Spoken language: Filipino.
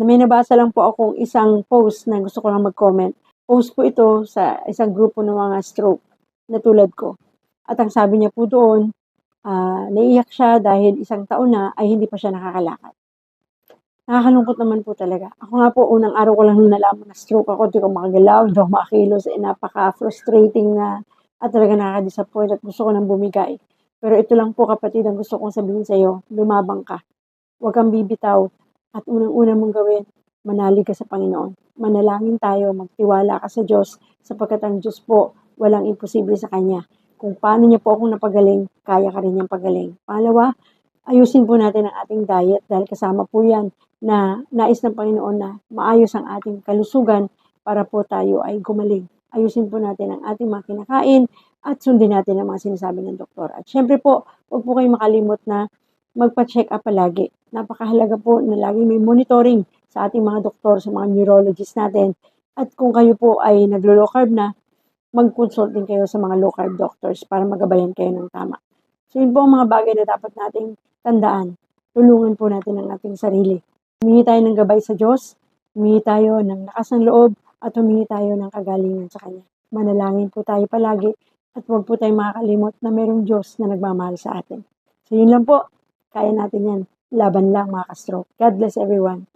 May nabasa lang po akong isang post na gusto ko lang mag-comment. Post po ito sa isang grupo ng mga stroke na tulad ko. At ang sabi niya po doon, ah, naiyak siya dahil isang taon na ay hindi pa siya nakakalakad. Nakakalungkot naman po talaga. Ako nga po, unang araw ko lang nung nalaman na stroke ako, hindi ko makagalaw, hindi ako makakilos, eh, napaka-frustrating na at talaga nakaka-disappoint at gusto ko nang bumigay. Pero ito lang po kapatid ang gusto kong sabihin sa iyo, lumabang ka. Huwag kang bibitaw at unang-una mong gawin, manalig ka sa Panginoon. Manalangin tayo, magtiwala ka sa Diyos sapagkat ang Diyos po, walang imposible sa Kanya. Kung paano niya po akong napagaling, kaya ka rin niyang pagaling. Pangalawa, ayusin po natin ang ating diet dahil kasama po yan na nais ng Panginoon na maayos ang ating kalusugan para po tayo ay gumaling. Ayusin po natin ang ating mga kinakain at sundin natin ang mga sinasabi ng doktor. At syempre po, huwag po kayong makalimot na magpa-check up palagi. Napakahalaga po na lagi may monitoring sa ating mga doktor, sa mga neurologist natin. At kung kayo po ay naglo-low carb na, mag-consult din kayo sa mga low carb doctors para magabayan kayo ng tama. So yun po ang mga bagay na dapat nating tandaan. Tulungan po natin ang ating sarili. Humingi tayo ng gabay sa Diyos, humingi tayo ng lakas ng loob, at humingi tayo ng kagalingan sa Kanya. Manalangin po tayo palagi at huwag po tayo makakalimot na mayroong Diyos na nagmamahal sa atin. So yun lang po, kaya natin yan. Laban lang mga ka-stroke. God bless everyone.